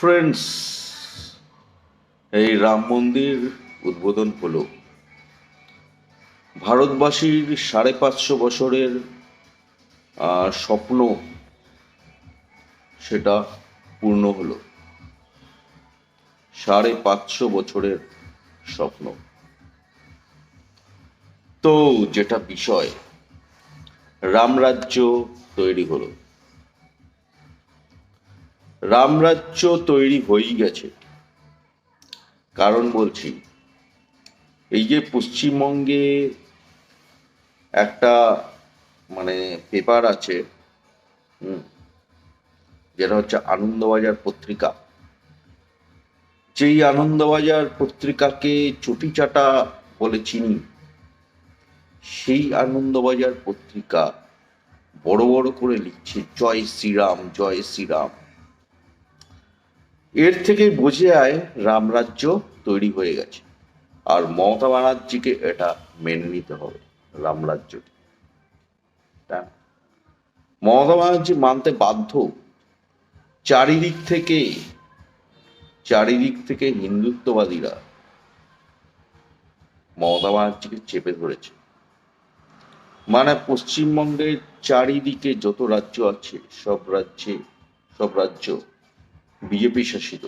Friends এই রাম মন্দির উদ্বোধন হলো। ভারতবাসীর সাড়ে পাঁচশো বছরের স্বপ্ন সেটা পূর্ণ হলো। সাড়ে পাঁচশো বছরের স্বপ্ন। তো যেটা বিষয় রামরাজ্য তৈরি হলো। রামরাজ্য তৈরি হয়েই গেছে। কারণ বলছি, এই যে পশ্চিমবঙ্গে একটা মানে পেপার আছে যেটা হচ্ছে আনন্দবাজার পত্রিকা। যেই আনন্দবাজার পত্রিকাকে চুটিচাটা বলে চিনি, সেই আনন্দবাজার পত্রিকা বড় বড় করে লিখছে, জয় শ্রীরাম জয় শ্রীরাম। এর থেকে বোঝে যায় রামরাজ্য তৈরি হয়ে গেছে। আর মমতা ব্যানার্জিকে এটা মেনে নিতে হবে রামরাজ্যটি মমতা ব্যানার্জি মানতে বাধ্য। চারিদিক থেকে চারিদিক থেকে হিন্দুত্ববাদীরা মমতা ব্যানার্জিকে চেপে ধরেছে। মানে পশ্চিমবঙ্গের চারিদিকে যত রাজ্য আছে, সব রাজ্যে, সব রাজ্য বিজেপি শাসিত।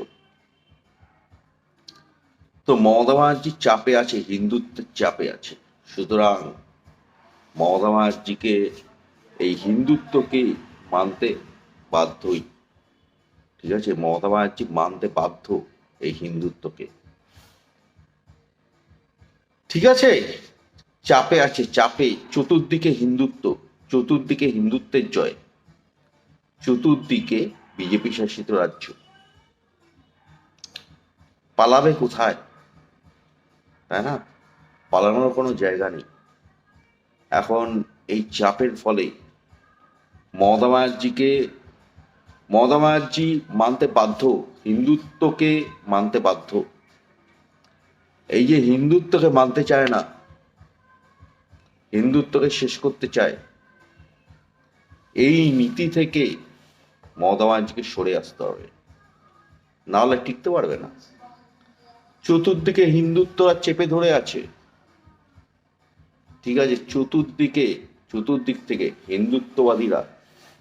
তো মমতা ব্যানার্জি চাপে আছে, হিন্দুত্বের চাপে আছে। সুতরাং মমতা ব্যানার্জিকে এই হিন্দুত্বকে মানতে বাধ্যই। ঠিক আছে? মমতা ব্যানার্জি মানতে বাধ্য এই হিন্দুত্বকে। ঠিক আছে? চাপে আছে, চাপে। চতুর্দিকে হিন্দুত্ব, চতুর্দিকে হিন্দুত্বের জয়। চতুর্দিকে বিজেপি শাসিত রাজ্য। পালাবে কোথায়? তাই না? পালানোর কোনো জায়গা নেই। এখন এই চাপের ফলে মমতা ব্যানার্জিকে, মমতা ব্যানার্জি মানতে বাধ্য, হিন্দুত্বকে মানতে বাধ্য। এই যে হিন্দুত্বকে মানতে চায় না, হিন্দুত্বকে শেষ করতে চায়, এই নীতি থেকে মমতা ব্যানার্জিকে সরে আসতে হবে। নাহলে টিকতে পারবে না। চতুর্দিকে হিন্দুত্বরা চেপে ধরে আছে। ঠিক আছে, চতুর্দিকে, চতুর্দিক থেকে হিন্দুত্ববাদীরা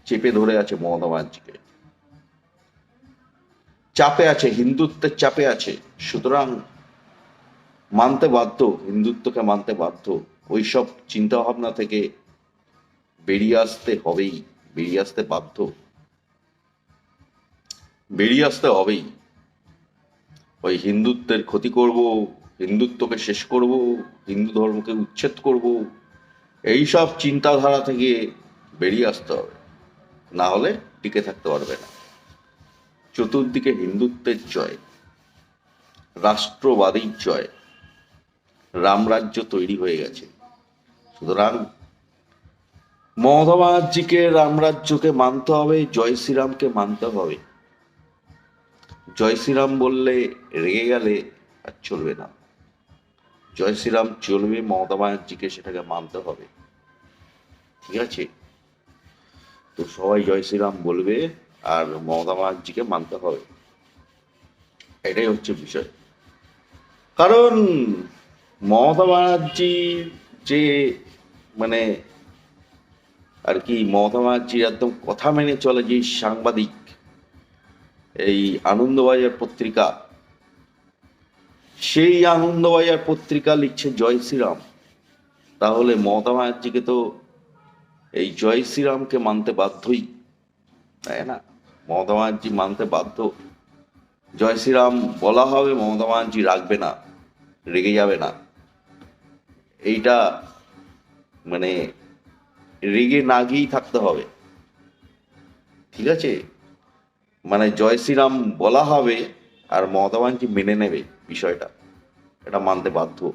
চেপে ধরে আছে মমতা ব্যানার্জিকে। চাপে আছে, হিন্দুত্বের চাপে আছে। সুতরাং মানতে বাধ্য, হিন্দুত্বকে মানতে বাধ্য। ওইসব চিন্তা ভাবনা থেকে বেরিয়ে আসতে হবেই, বেরিয়ে আসতে বাধ্য। বেরিয়ে আসতে হবেই। ওই হিন্দুত্বের ক্ষতি করব, হিন্দুত্বকে শেষ করব, হিন্দু ধর্মকে উচ্ছেদ করব এইসব চিন্তাধারা থেকে বেরিয়ে আসতে হবে। না হলে টিকে থাকতে পারবে না। চতুর্দিকে হিন্দুত্বের জয়, রাষ্ট্রবাদীর জয় রামরাজ্য তৈরি হয়ে গেছে। সুতরাং মমতা রামরাজ্যকে মানতে হবে, জয় শ্রীরামকে মানতে হবে। জয় শ্রীরাম বললে রেগে গেলে আর চলবে না। জয় শ্রীরাম চলবে, মমতা ব্যানার্জিকে সেটাকে মানতে হবে। ঠিক আছে? তো সবাই জয় শ্রীরাম বলবে আর মমতা ব্যানার্জিকে মানতে হবে। এটাই হচ্ছে বিষয়। কারণ মমতা ব্যানার্জির যে মানে আর কি মমতা ব্যানার্জির একদম কথা মেনে চলে যে সাংবাদিক এই আনন্দবাজার পত্রিকা, সেই আনন্দবাজার পত্রিকা লিখছে জয় শ্রীরাম। তাহলে মমতা ব্যানার্জিকে তো এই জয় শ্রীরামকে মানতে বাধ্যই, তাই না? মমতা ব্যানার্জি মানতে বাধ্য। জয় শ্রীরাম বলা হবে, মমতা ব্যানার্জি রাখবে না, রেগে যাবে না। এইটা মানে রেগে না গিয়েই থাকতে হবে। ঠিক আছে? মানে জয় শ্রীরাম বলা হবে আর মমতা মেনে নেবে বিষয়টা। এটা মানতে বাধ্য।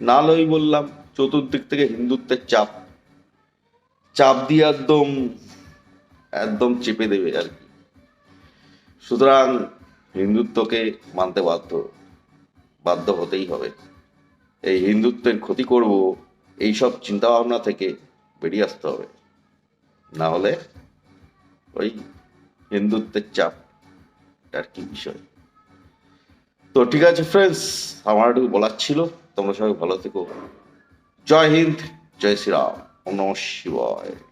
না লই বললাম, চতুর্দিক থেকে হিন্দুত্বের চাপ। চাপ দিয়ে একদম একদম চেপে দেবে আর কি। সুতরাং হিন্দুত্বকে মানতে বাধ্য বাধ্য হতেই হবে। এই হিন্দুত্বের ক্ষতি করব, এইসব চিন্তা ভাবনা থেকে বেরিয়ে আসতে হবে। না হলে ওই হিন্দুত্বের চাপ আর কি বিষয়? তো ঠিক আছে ফ্রেন্ডস আমার বলার ছিল, তোমরা সবাই ভালো থেকো। জয় হিন্দ, জয় শ্রীরাম নমস্কার